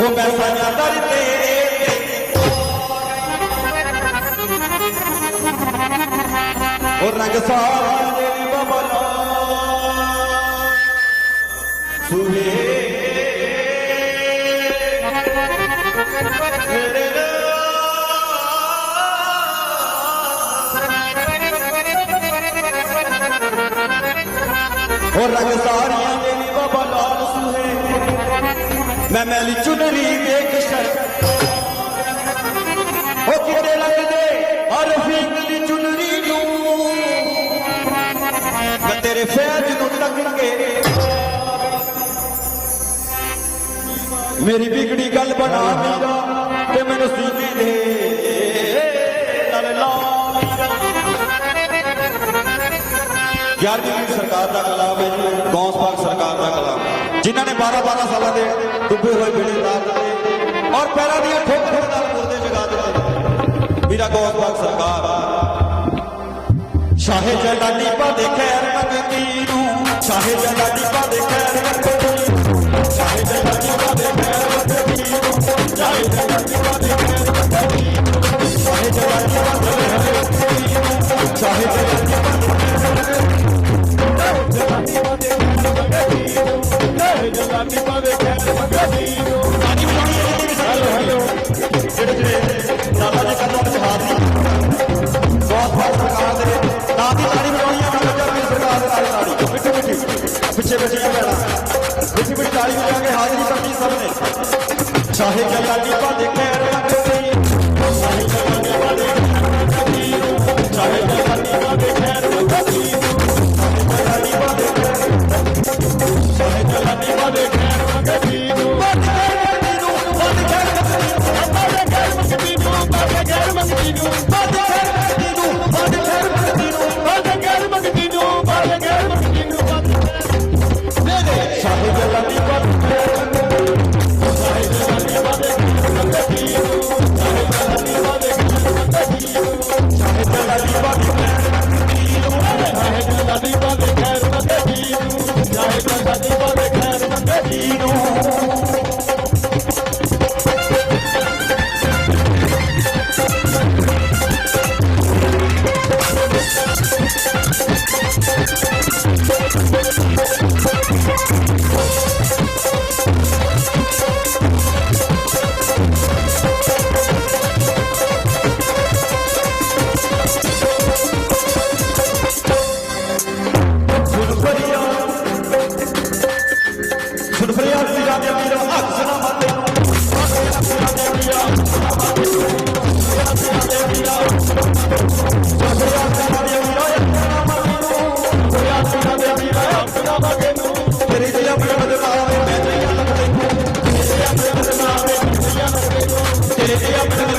ਉਹ ਮੈਂ ਸਾਇਆ ਦਰ ਤੇਰੇ ਉਹ ਰੰਗ ਸਾਰੇ ਬਬਲਾ। ਸੁਵੇ ਮੇਰੇ ਰੰਗ ਸਾਰੀਆਂ ਦੇ ਵੀ ਬਾਬਾ ਲਾਲ ਸੁਹੇ। ਮੈਂ ਮੈਲੀ ਚੁਨਰੀ ਵੇਖ ਸ਼ਰ ਉਹ ਕਿਤੇ ਲੱਗਦੇ ਹਰ ਫੀਕ ਦੀ ਚੁਨਰੀ ਨੂੰ। ਮੈਂ ਤੇਰੇ ਫੈਜ ਨੂੰ ਤੱਕ ਕੇ। ਮੇਰੀ ਵਿਗੜੀ ਗੱਲ ਬਣਾ ਮੀਰਾ ਤੇ ਮੈਨੂੰ ਸੀਨੇ ਦੇ। 11ਵੀਂ ਸਰਕਾਰ ਦਾ ਕਲਾਮ ਹੈ ਜੀ ਗੌਸ ਪਾਕ ਸਰਕਾਰ ਦਾ ਕਲਾਮ। ਜਿਨ੍ਹਾਂ ਨੇ 12 12 ਸਾਲਾਂ ਦੇ ਡੁੱਬੇ ਹੋਏ ਬੇੜੇ ਉਤਾਰ ਦਿੱਤੇ ਔਰ ਪੈਰਾਂ ਦੀਆਂ ਠੋਕ ਠੋਕ ਨਾਲ ਮੁਰਦੇ ਜਗਾ ਦਿੱਤੇ। ਵੀਰਾ ਗੌਸ ਪਾਕ ਸਰਕਾਰ, ਸ਼ਾਹੇ ਜਲਾਲੀ ਪਾ ਦੇਖੇ ਅਰਮਗਤੀ ਨੂੰ। ਸ਼ਾਹੇ ਜਲਾਲੀ ਪਾ ਦੇਖੇ ਅਰਮਗਤੀ ਨੂੰ। ਸ਼ਾਹੇ ਜਲਾਲੀ ਪਾ ਦੇਖੇ ਅਰਮਗਤੀ ਨੂੰ। ਸ਼ਾਹੇ ਜਿਹੜੇ ਜਿਹੜੇ ਦਾਦਾ ਜੀ ਕੰਨਾਂ ਵਿੱਚ ਹਾਥ ਨਹੀਂ ਬਹੁਤ ਬਹੁਤ ਸਰਕਾਰ ਦੇ ਤਾਂ ਦੀ ਤਾੜੀ ਬਣਾਉਣੀ ਆ ਮਨੋਜਰ ਦੀ ਸਰਕਾਰ ਦੇ ਨਾਲ ਤਾੜੀ ਮਿੱਠੀ ਮਿੱਠੀ ਪਿੱਛੇ ਬੱਚੀਆਂ ਪੈਣਾ ਮਿੱਠੀ ਮਿੱਠੀ ਤਾੜੀ ਵਜਾ ਕੇ ਹਾਜ਼ਰੀ ਕਰਨੀ ਸਭ ਨੇ ਚਾਹੇ ਗੱਲਾਂ ਪਾ ਦੇ ਲੱਗਦੇ